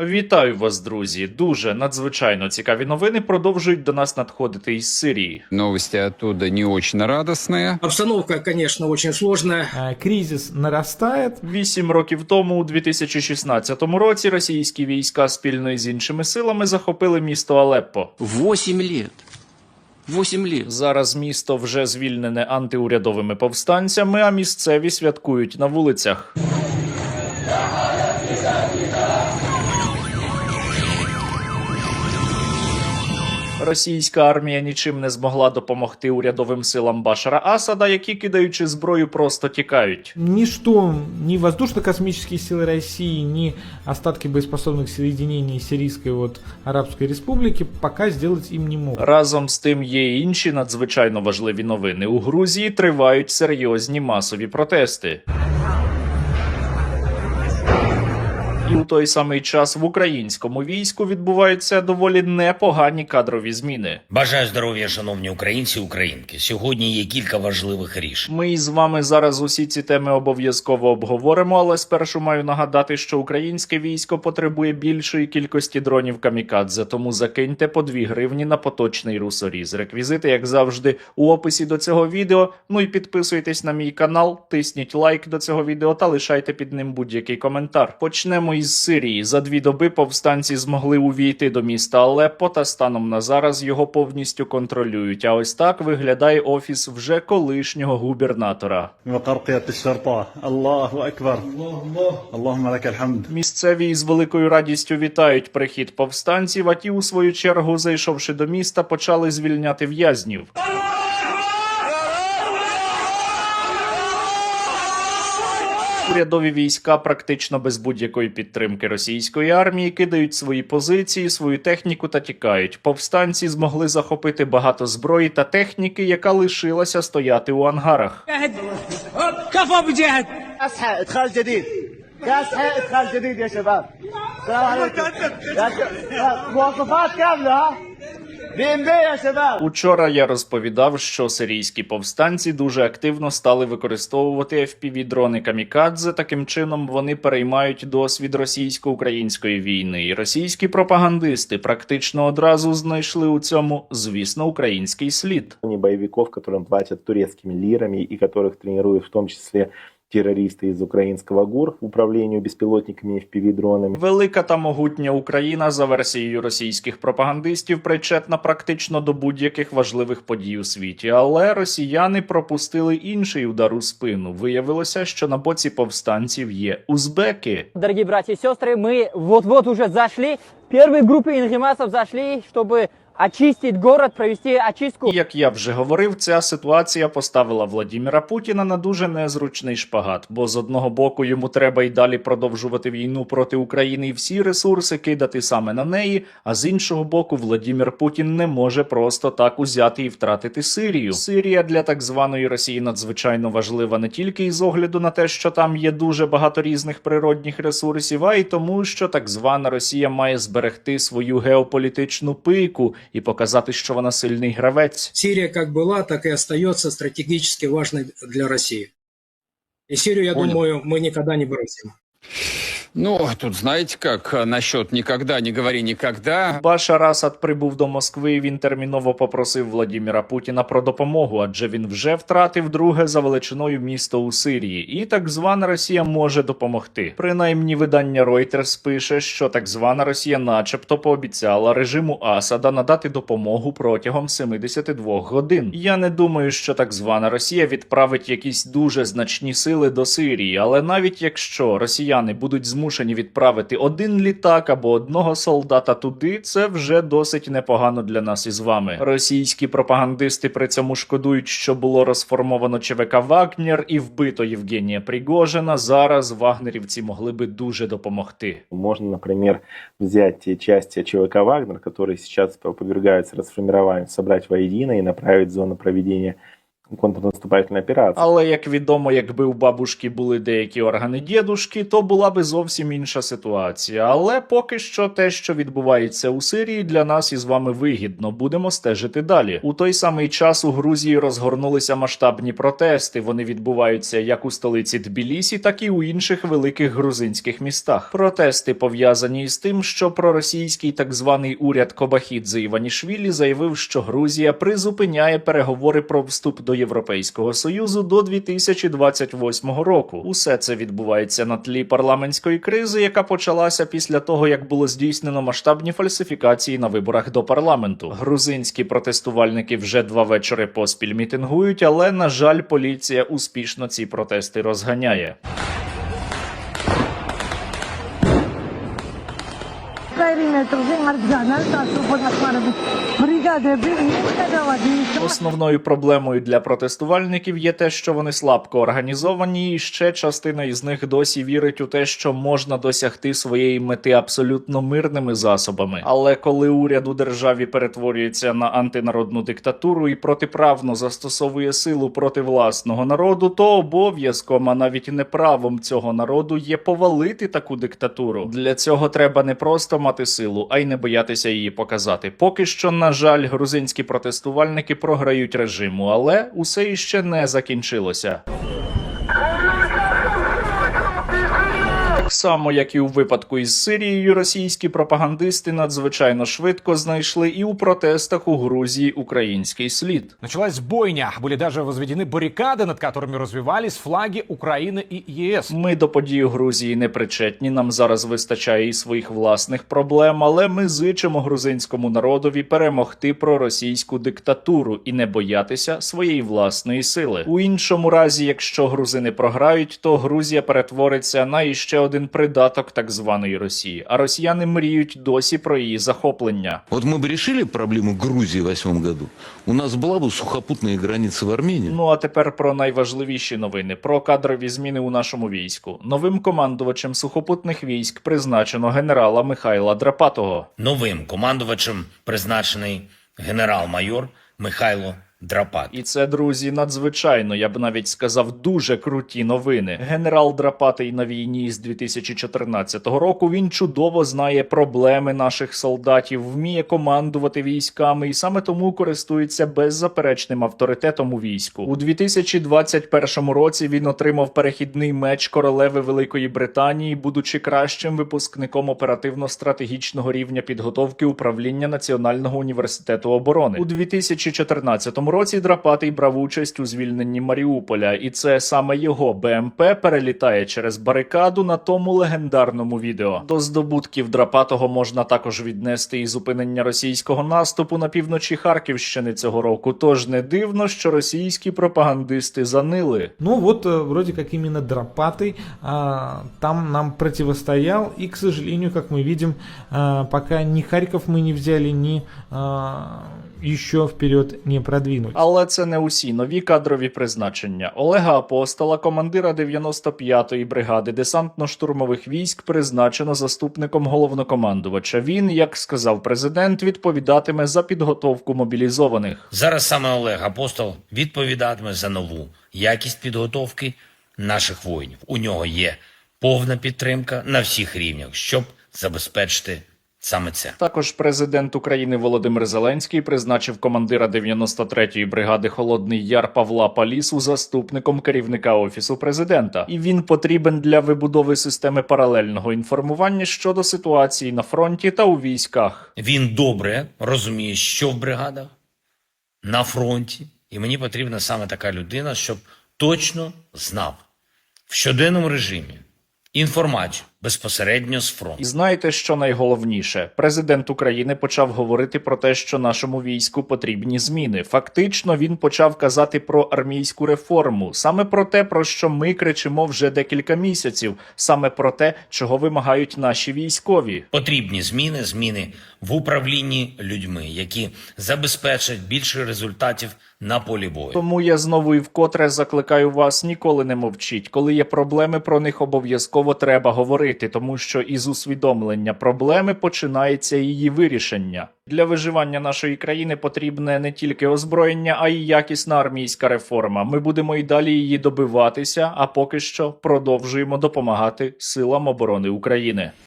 Вітаю вас, друзі! Дуже надзвичайно цікаві новини продовжують до нас надходити із Сирії. Новости оттуда не очень радостные. Обстановка, конечно, очень сложная. Э, кризис нарастает. Вісім років тому, у 2016 році, російські війська спільно із іншими силами захопили місто Алеппо. Восемь лет. Восемь лет. Зараз місто вже звільнене антиурядовими повстанцями, а місцеві святкують на вулицях. Російська армія нічим не змогла допомогти урядовим силам Башара Асада, які кидаючи зброю, просто тікають. Ничто, ни воздушно-космические силы России, ни остатки боеспособных соединений Сирийской вот Арабской Республики пока сделать им не могут. Разом з тим є інші надзвичайно важливі новини. У Грузії тривають серйозні масові протести. І у той самий час в українському війську відбуваються доволі непогані кадрові зміни. Бажаю здоров'я, шановні українці українки. Сьогодні є кілька важливих рішень. Ми із вами зараз усі ці теми обов'язково обговоримо, але спершу маю нагадати, що українське військо потребує більшої кількості дронів камікадзе, тому закиньте по 2 гривні на поточний русоріз. Реквізити, як завжди, у описі до цього відео. Ну і підписуйтесь на мій канал, тисніть лайк до цього відео та лишайте під ним будь-який коментар. Почнемо із Сирії. За дві доби повстанці змогли увійти до міста Алеппо та станом на зараз його повністю контролюють. А ось так виглядає офіс вже колишнього губернатора. Місцеві із великою радістю вітають прихід повстанців. А ті, у свою чергу, зайшовши до міста, почали звільняти в'язнів. Урядові війська практично без будь-якої підтримки російської армії кидають свої позиції, свою техніку та тікають. Повстанці змогли захопити багато зброї та техніки, яка лишилася стояти у ангарах. كاسحة ادخال جديد كاسحة ادخال جديد يا شباب السلام عليكم يا ش- مواصفات كاملة ها Учора я розповідав, що сирійські повстанці дуже активно стали використовувати FPV-дрони камікадзе. Таким чином вони переймають досвід російсько-української війни. І російські пропагандисти практично одразу знайшли у цьому, звісно, український слід. боевиков, которым платят турецкими лирами и которых тренируют в том числе террористы из украинского ГУР управлению беспилотниками и FPV-дронами. Велика та могутня Україна за версією російських пропагандистів причетна практично до будь-яких важливих подій у світі. Але росіяни пропустили інший удар у спину. Виявилося, що на боці повстанців є узбеки. Дорогие братья и сестры, мы вот-вот уже зашли. Первые группы ингемасов зашли, чтобы очистить город, провести очистку. І як я вже говорив, ця ситуація поставила Владіміра Путіна на дуже незручний шпагат, бо з одного боку йому треба й далі продовжувати війну проти України і всі ресурси кидати саме на неї. А з іншого боку, Владімір Путін не може просто так узяти і втратити Сирію. Сирія для так званої Росії надзвичайно важлива не тільки із огляду на те, що там є дуже багато різних природних ресурсів, а й тому, що так звана Росія має зберегти свою геополітичну пику і показати, що вона сильний гравець. Сирия как была, так и остается стратегически важной для России. И Сирию, я Понял. думаю, мы никогда не бросим. Ну, тут знаете как, насчет «никогда не говори никогда». Башар Асад прибув до Москви. Він терміново попросив Владіміра Путіна про допомогу, адже він вже втратив друге за величиною місто у Сирії, і так звана Росія може допомогти. Принаймні, видання Reuters пише, що так звана Росія, начебто, пообіцяла режиму Асада надати допомогу протягом 72 годин. Я не думаю, що так звана Росія відправить якісь дуже значні сили до Сирії, але навіть якщо росіяни будуть змушені відправити один літак або одного солдата туди, це вже досить непогано для нас із вами. Російські пропагандисти при цьому шкодують, що було розформовано ЧВК Вагнер і вбито Євгенія Пригожина. Зараз вагнерівці могли би дуже допомогти. Можно, например, взять те части ЧВК «Вагнер», которые сейчас подвергаются расформированию, собрать воедино и направить в зону проведения контрнаступательной операции. Але як відомо, якби у бабушки були деякі органи дідушки, то була би зовсім інша ситуація. Але поки що те, що відбувається у Сирії, для нас із вами вигідно. Будемо стежити далі. У той самий час у Грузії розгорнулися масштабні протести. Вони відбуваються як у столиці Тбілісі, так і у інших великих грузинських містах. Протести пов'язані із тим, що проросійський так званий уряд Кобахідзе Іванішвілі заявив, що Грузія призупиняє переговори про вступ до Європейського союзу до 2028 року. Усе це відбувається на тлі парламентської кризи, яка почалася після того, як було здійснено масштабні фальсифікації на виборах до парламенту. Грузинські протестувальники вже два вечори поспіль мітингують, але на жаль, поліція успішно ці протести розганяє. Основною проблемою для протестувальників є те, що вони слабко організовані, і ще частина із них досі вірить у те, що можна досягти своєї мети абсолютно мирними засобами. Але коли уряд у державі перетворюється на антинародну диктатуру і протиправно застосовує силу проти власного народу, то обов'язком, а навіть не правом цього народу є повалити таку диктатуру. Для цього треба не просто мати силу, а й не боятися її показати. Поки що, на жаль, грузинські протестувальники програють режиму, але усе іще не закінчилося. Так само, як і у випадку із Сирією, російські пропагандисти надзвичайно швидко знайшли і у протестах у Грузії український слід. Началась бойня. Были даже возведены баррикады, над которыми развивались флаги Украины и ЕС. Ми до подій у Грузії не причетні. Нам зараз вистачає і своїх власних проблем, але ми зичимо грузинському народові перемогти проросійську диктатуру і не боятися своєї власної сили. У іншому разі, якщо грузини програють, то Грузія перетвориться на іще один придаток так званої Росії. А росіяни мріють досі про її захоплення. Вот мы бы решили проблему Грузии в восьмом году, у нас была бы сухопутная граница в Армении. Ну а тепер про найважливіші новини про кадрові зміни у нашому війську. Новим командувачем сухопутних військ призначено генерала Михайла Драпатого. Новим командувачем призначений генерал-майор Михайло Драпат. І це, друзі, надзвичайно, я б навіть сказав, дуже круті новини. Генерал Драпатий на війні з 2014 року. Він чудово знає проблеми наших солдатів, вміє командувати військами і саме тому користується беззаперечним авторитетом у війську. У 2021 році він отримав перехідний меч королеви Великої Британії, будучи кращим випускником оперативно-стратегічного рівня підготовки управління Національного університету оборони. У 2014 році Драпатий брав участь у звільненні Маріуполя, і це саме його БМП перелітає через барикаду на тому легендарному відео. До здобутків Драпатого можна також віднести і зупинення російського наступу на півночі Харківщини цього року. Тож не дивно, що російські пропагандисти занили. Ну вот, э, вроде как именно Дропатый а, там нам противостоял, и, к сожалению, как мы видим, а, пока ни Харьков мы не взяли, ни а, еще вперед не продвинуть. Але це не усі нові кадрові призначення. Олега Апостола, командира 95-ї бригади десантно-штурмових військ, призначено заступником головнокомандувача. Він, як сказав президент, відповідатиме за підготовку мобілізованих. Зараз саме Олег Апостол відповідатиме за нову якість підготовки наших воїнів. У нього є повна підтримка на всіх рівнях, щоб забезпечити саме це. Також президент України Володимир Зеленський призначив командира 93-ї бригади Холодний Яр Павла Палісу заступником керівника офісу президента, і він потрібен для вибудови системи паралельного інформування щодо ситуації на фронті та у військах. Він добре розуміє, що в бригадах, на фронті, і мені потрібна саме така людина, щоб точно знав в щоденному режимі інформацію безпосередньо з фронту. І знаєте, що найголовніше? Президент України почав говорити про те, що нашому війську потрібні зміни. Фактично, він почав казати про армійську реформу, саме про те, про що ми кричимо вже декілька місяців, саме про те, чого вимагають наші військові. Потрібні зміни, зміни в управлінні людьми, які забезпечать більше результатів на полі бою. Тому я знову і вкотре закликаю вас ніколи не мовчіть. Коли є проблеми, про них обов'язково треба говорити. Говорити, тому що із усвідомлення проблеми починається її вирішення. Для виживання нашої країни потрібне не тільки озброєння, а й якісна армійська реформа. Ми будемо і далі її добиватися, а поки що продовжуємо допомагати силам оборони України.